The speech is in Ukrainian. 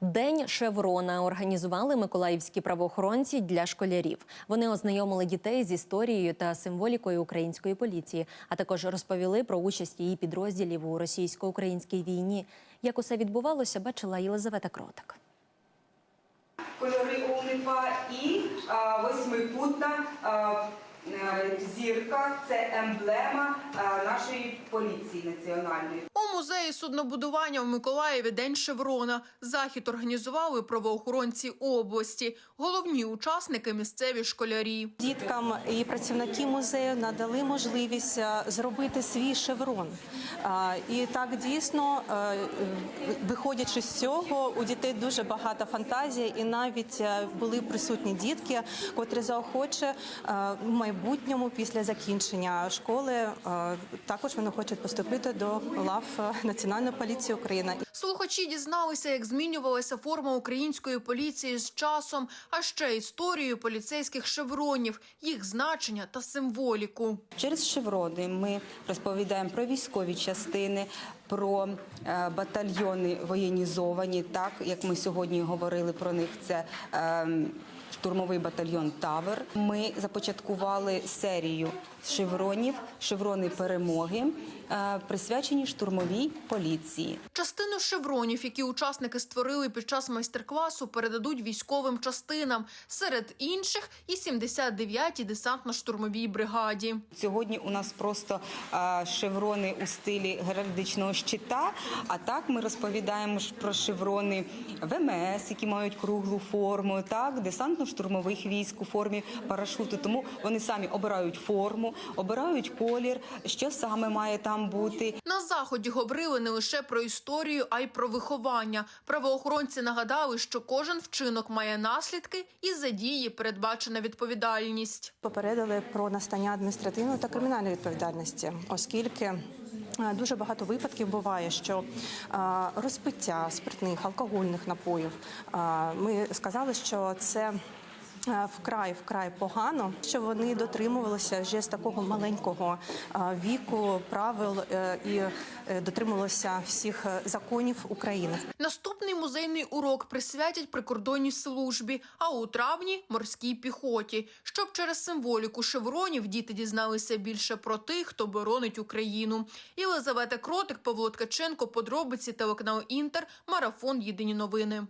День Шеврона організували миколаївські правоохоронці для школярів. Вони ознайомили дітей з історією та символікою української поліції, а також розповіли про участь її підрозділів у російсько-українській війні. Як усе відбувалося, бачила Єлизавета Кротик. кольори УНИПа і а, восьмикутна а, е, зірка це емблема а, нашої поліції національної. Музеї суднобудування в Миколаєві День Шеврона. Захід організували правоохоронці області. Головні учасники місцеві школярі. Діткам і працівники музею надали можливість е, зробити свій шеврон. І так дійсно, е, виходячи з цього, у дітей дуже багата фантазія, і навіть е, були присутні дітки, котрі заохоче в майбутньому після закінчення школи також вони хочуть поступити до лав Національної поліції України. Слухачі дізналися, як змінювалася форма української поліції з часом, а ще історію поліцейських шевронів, їх значення та символіку. Через шеврони ми розповідаємо про військові частини, про е, батальйони воєнізовані. Так як ми сьогодні говорили про них, це е, штурмовий батальйон Тавер. Ми започаткували серію шевронів, шеврони перемоги, е, присвячені штурмовій поліції. Частину шевронів, які учасники створили під час майстер-класу, передадуть військовим частинам. Серед інших і 79-й десантно-штурмовій бригаді. Сьогодні у нас просто шеврони у стилі геральдичного щита. А так ми розповідаємо про шеврони ВМС, які мають круглу форму, так десантно-штурмових військ у формі парашуту. Тому вони самі обирають форму, обирають колір, що саме має там бути. На заході говорили не лише про історію, а й про виховання. Правоохоронці нагадали, що кожен вчинок має наслідки, і за дії передбачена відповідальність. Попередили про настання адміністративної та кримінальної відповідальності, оскільки дуже багато випадків буває, що е, розпиття спиртних алкогольних напоїв. е, Ми сказали, що це. Е, Вкрай вкрай погано, що вони дотримувалися вже з такого маленького е, віку правил е, і дотримувалися всіх законів України. Наступний музейний урок присвятять прикордонній службі, а у травні морській піхоті. Щоб через символіку шевронів діти дізналися більше про тих, хто боронить Україну. Єлизавета Кротик, Павло Ткаченко, подробиці телеканал Інтер, марафон Єдині новини.